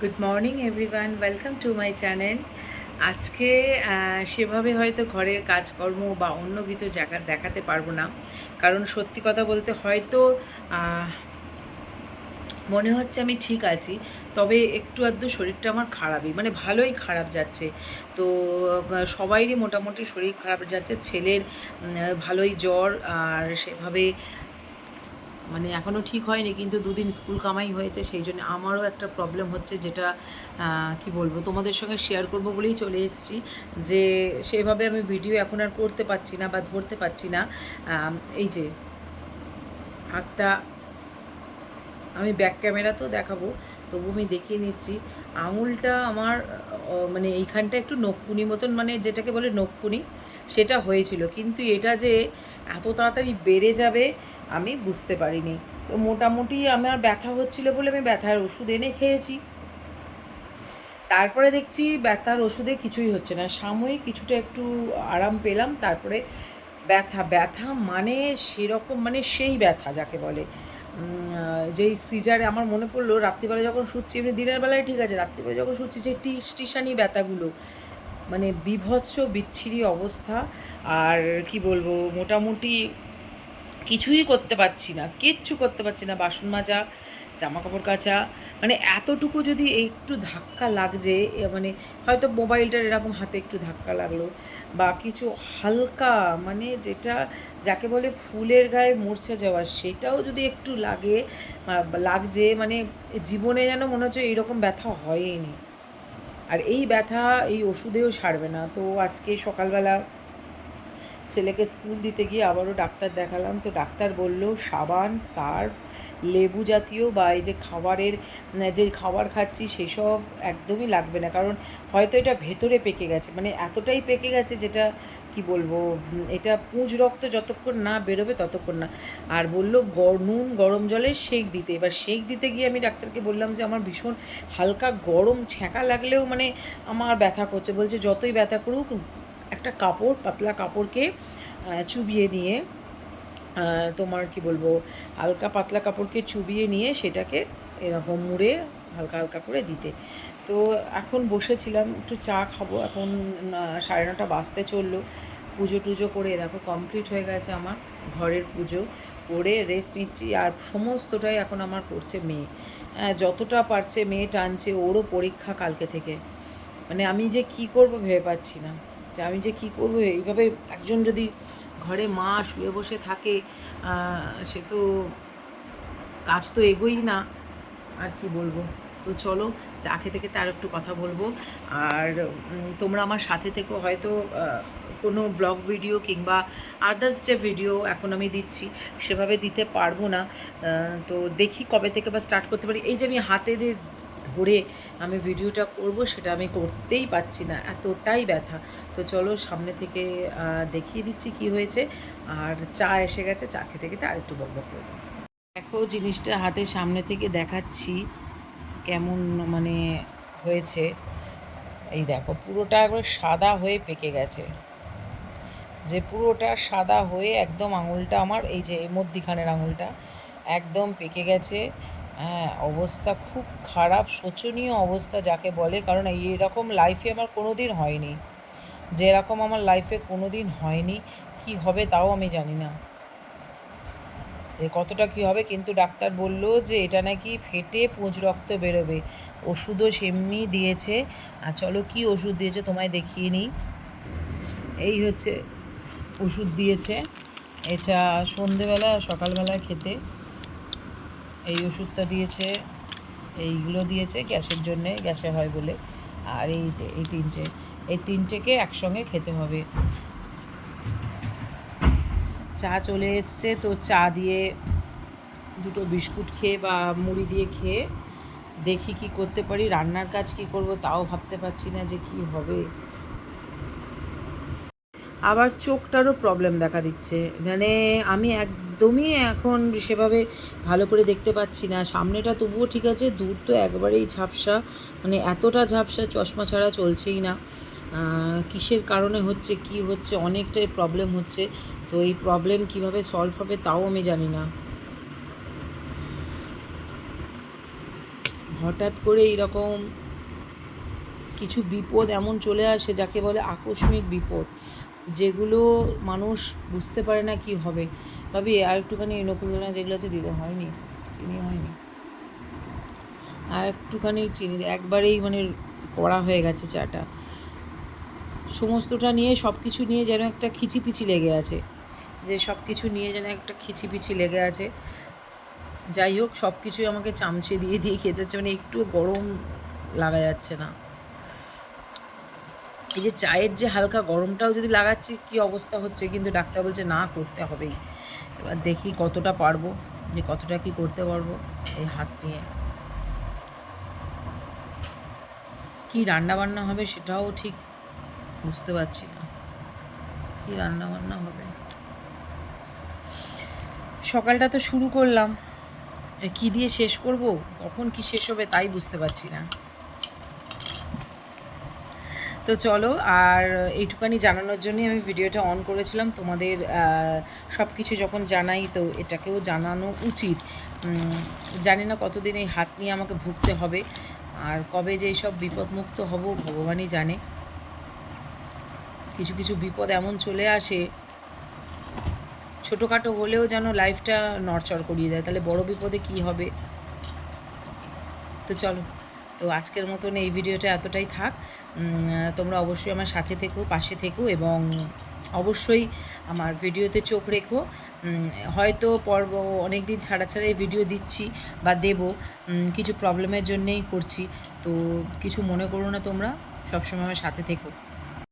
Good morning everyone welcome to my channel আজকে সেভাবে হয়তো ঘরের কাজকর্ম বা অন্য কিছু জায়গা দেখাতে পারব না। কারণ সত্যি কথা বলতে হয়তো মনে হচ্ছে আমি ঠিক আছি, তবে একটু আধটু শরীরটা আমার খারাপই মানে ভালোই খারাপ যাচ্ছে। তো সবাইরই মোটামুটি শরীর খারাপ যাচ্ছে, ছেলের ভালোই জ্বর, আর সেভাবে মানে এখনও ঠিক হয়নি, কিন্তু দুদিন স্কুল কামাই হয়েছে, সেই জন্য আমারও একটা প্রবলেম হচ্ছে যেটা কি বলব, তোমাদের সঙ্গে শেয়ার করব বলেই চলে এসেছি যে সেভাবে আমি ভিডিও এখন আর করতে পারছি না বা ধরতে পারছি না। এই যে হাতটা, আমি ব্যাক ক্যামেরা তো দেখাবো তবু আমি দেখিয়ে নিচ্ছি। আঙুলটা আমার মানে এইখানটা একটু নখকুনি মতন মানে যেটাকে বলে নখকুনি, সেটা হয়েছিল। কিন্তু এটা যে এত তাড়াতাড়ি বেড়ে যাবে, আমি বুঝতে পারিনি। তো মোটামুটি আমার ব্যথা হচ্ছিল বলে আমি ব্যথার ওষুধ এনে খেয়েছি। তারপরে দেখছি ব্যথার ওষুধে কিছুই হচ্ছে না। সাময়িক কিছুটা একটু আরাম পেলাম, তারপরে ব্যথা। ব্যথা মানে সেরকম মানে সেই ব্যথা যাকে বলে। যেই সিজারে আমার মনে পড়ল, রাত্রিবেলা যখন শুচ্ছি, এমনি দিনের বেলায় ঠিক আছে, রাত্রিবেলা যখন শুচ্ছি যে টি টিসানি ব্যথাগুলো মানে বিভৎস, বিচ্ছিরি অবস্থা। আর কি বলব, মোটামুটি কিছুই করতে পারছি না, কিচ্ছু করতে পারছি না, বাসন মাজা জামা কাপড় কাচা মানে এতটুকু যদি একটু ধাক্কা লাগছে মানে হয়তো মোবাইলটার এরকম হাতে একটু ধাক্কা লাগল বা কিছু হালকা মানে যেটা যাকে বলে ফুলের গায়ে মূর্ছা যাওয়া, সেটাও যদি একটু লাগে লাগছে মানে জীবনে যেন মনে হচ্ছে এইরকম ব্যথা হয়নি আর এই ব্যথা, এই ওষুধেও সারবে না। তো আজকে সকালবেলা ছেলেকে স্কুল দিতে গিয়ে আবারও ডাক্তার দেখালাম। তো ডাক্তার বলল, সাবান, সার্ফ, লেবু জাতীয় বা এই যে খাবারের যে খাবার খাচ্ছি সেসব একদমই লাগবে না। কারণ হয়তো এটা ভেতরে পেকে গেছে। মানে এতটাই পেকে গেছে যেটা, কি বলব এটা পুঁজ রক্ত যতক্ষণ না বেরোবে ততক্ষণ না। আর বলল নুন গরম জলে সেক দিতে। এবার সেক দিতে গিয়ে আমি ডাক্তারকে বললাম যে, আমার ভীষণ হালকা গরম ছ্যাঁকা লাগলেও মানে আমার ব্যথা করছে। বলছে, যতই ব্যথা করুক একটা কাপড়, পাতলা কাপড়কে চুবিয়ে নিয়ে তোমার কি বলব, হালকা পাতলা কাপড়কে চুবিয়ে নিয়ে সেটাকে এরকম মুড়ে হালকা হালকা করে দিতে। তো এখন বসেছিলাম, একটু চা খাব, এখন সাড়ে নটা বাজতে চলল। পুজো টুজো করে, দেখো কমপ্লিট হয়ে গেছে আমার ঘরের পুজো। করে রেস্ট নিচ্ছি, আর সমস্তটাই এখন আমার করছে মেয়ে। যতটা পারছে মেয়ে টানছে, ওরও পরীক্ষা কালকে থেকে। মানে আমি যে কি করব ভেবে পাচ্ছি না। যে আমি যে কী করব? এইভাবে একজন যদি ঘরে মা শুয়ে বসে থাকে সে তো কাজ তো এগোই না। আর কি বলব? তো চলো, চা খেতে খেতে আর একটু কথা বলব। আর তোমরা আমার সাথে থেকেও হয়তো কোনো ব্লগ ভিডিও কিংবা আদার্স যে ভিডিও এখন আমি দিচ্ছি, সেভাবে দিতে পারব না। তো দেখি কবে থেকে বা স্টার্ট করতে পারি। এই যে আমি হাতে দিয়ে ধরে আমি ভিডিওটা করব, সেটা আমি করতেই পারছি না, এতটাই ব্যথা। তো চলো, সামনে থেকে দেখিয়ে দিচ্ছি কি হয়েছে। আর চা এসে গেছে, চা খেতে খেতে আর একটু বকবক করব। দেখো, জিনিসটা হাতে সামনে থেকে দেখাচ্ছি। কেমন মানে হয়েছে? এই দেখো, পুরোটা একবার সাদা হয়ে পেকে গেছে। যে পুরোটা সাদা হয়ে একদম আঙুলটা আমার, এই যে মধ্যিখানের আঙুলটা, একদম পেকে গেছে। হ্যাঁ অবস্থা খুব খারাপ, শোচনীয় অবস্থা যাকে বলে, কারণ এইরকম লাইফে আমার কোনো দিন হয়নি। যেরকম আমার লাইফে কোনো দিন হয়নি, কী হবে তাও আমি জানি না। কতটা কি হবে? কিন্তু ডাক্তার বলল যে এটা নাকি ফেটে পুঁজ রক্ত বেরোবে। ওষুধও সেমনি দিয়েছে। আর চলো কি ওষুধ দিয়েছে তোমায় দেখিয়ে নিই। এই হচ্ছে ওষুধ দিয়েছে। এটা সন্ধেবেলা, সকালবেলা খেতে। এই ওষুধটা দিয়েছে। এইগুলো দিয়েছে গ্যাসের জন্যে, গ্যাসে হয় বলে। আর এই যে, এই তিনটে। এই তিনটেকে একসঙ্গে খেতে হবে। চা চলে এসছে, তো চা দিয়ে দুটো বিস্কুট খেয়ে বা মুড়ি দিয়ে খেয়ে দেখি কি করতে পারি, রান্নার কাজ কি করব তাও ভাবতে পারছি না যে কি হবে। আবার চোখটারও প্রবলেম দেখা দিচ্ছে। মানে আমি একদমই এখন সেভাবে ভালো করে দেখতে পাচ্ছি না। সামনেটা তবুও ঠিক আছে, দূর তো একবারেই ঝাপসা। মানে এতটা ঝাপসা চশমা ছাড়া চলছেই না। কিসের কারণে হচ্ছে, কি হচ্ছে, অনেকটাই প্রবলেম হচ্ছে। তো এই প্রবলেম কীভাবে সলভ হবে তাও আমি জানি না। হঠাৎ করে এইরকম কিছু বিপদ এমন চলে আসে যাকে বলে আকস্মিক বিপদ, যেগুলো মানুষ বুঝতে পারে না কি হবে। ভাবি, আর একটুখানি নকুলদানা যেগুলো আছে দিতে হয়নি, চিনি হয়নি। আর একটুখানি চিনি একবারেই মানে কড়া হয়ে গেছে চাটা। সমস্তটা নিয়ে সব কিছু নিয়ে যেন একটা খিচিপিচি লেগে আছে। যে সব কিছু নিয়ে যেন একটা খিচিপিচি লেগে আছে। যাই হোক সব কিছুই আমাকে চামচে দিয়ে দিয়ে খেতে হচ্ছে মানে একটু গরম লাগা যাচ্ছে না। এই যে চায়ের যে হালকা গরমটাও যদি লাগাচ্ছি, কি অবস্থা হচ্ছে? কিন্তু ডাক্তার বলছে, না, করতে হবেই। এবার দেখি কতটা পারব, যে কতটা কি করতে পারব এই হাত নিয়ে। কি রান্না বান্না হবে সেটাও ঠিক বুঝতে পারছি না। কি রান্না বান্না হবে? সকালটা তো শুরু করলাম। কি দিয়ে শেষ করব? কখন কি শেষ হবে তাই বুঝতে পারছি না। তো চলো, আর এইটুকানি জানানোর জন্যই আমি ভিডিওটা অন করেছিলাম। তোমাদের সব কিছু যখন জানাই তো এটাকেও জানানো উচিত। জানি না কতদিন এই হাত নিয়ে আমাকে ভুগতে হবে। আর কবে যে এইসব বিপদমুক্ত হব, ভগবানই জানে। কিছু কিছু বিপদ এমন চলে আসে ছোটোখাটো হলেও যেন লাইফটা নড়চড় করিয়ে দেয়। তাহলে বড় বিপদে কি হবে? তো চলো, তো আজকের মতন এই ভিডিওটা এতটাই থাক। তোমরা অবশ্যই আমার সাথে থেকো, পাশে থেকো এবং অবশ্যই আমার ভিডিওতে চোখ রেখো। হয়তো পর্ব অনেক দিন ছাড়া ছাড়া এই ভিডিও দিচ্ছি বা দেবো। কিছু প্রবলেমের জন্যেই করছি। তো কিছু মনে করো না তোমরা, সবসময় আমার সাথে থেকো।